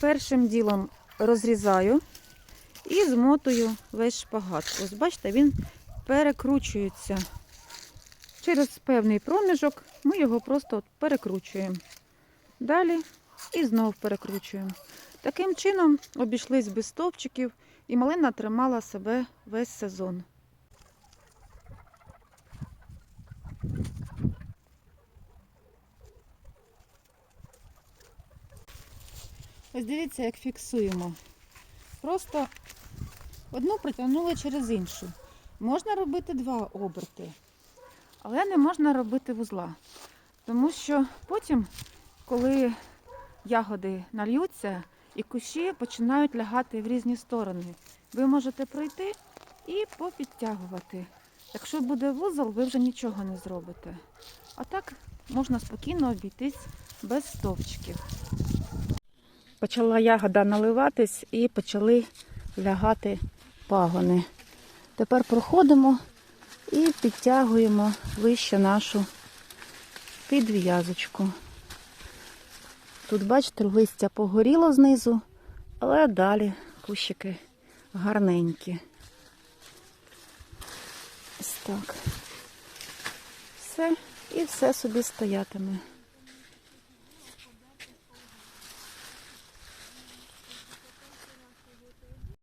першим ділом розрізаю і змотую весь шпагат. Ось бачите, він перекручується. Через певний проміжок ми його просто перекручуємо. Далі і знов перекручуємо. Таким чином обійшлись без стовпчиків і малина тримала себе весь сезон. Ось дивіться, як фіксуємо. Просто одну притягнули через іншу. Можна робити два оберти, але не можна робити вузла. Тому що потім, коли ягоди нальються і кущі починають лягати в різні сторони, ви можете пройти і попідтягувати. Якщо буде вузол, ви вже нічого не зробите. А так можна спокійно обійтись без стовпчиків. Почала ягода наливатись і почали лягати пагони. Тепер проходимо і підтягуємо вище нашу підв'язочку. Тут, бачите, листя погоріло знизу, але далі кущики гарненькі. Ось так. Все, і все собі стоятиме.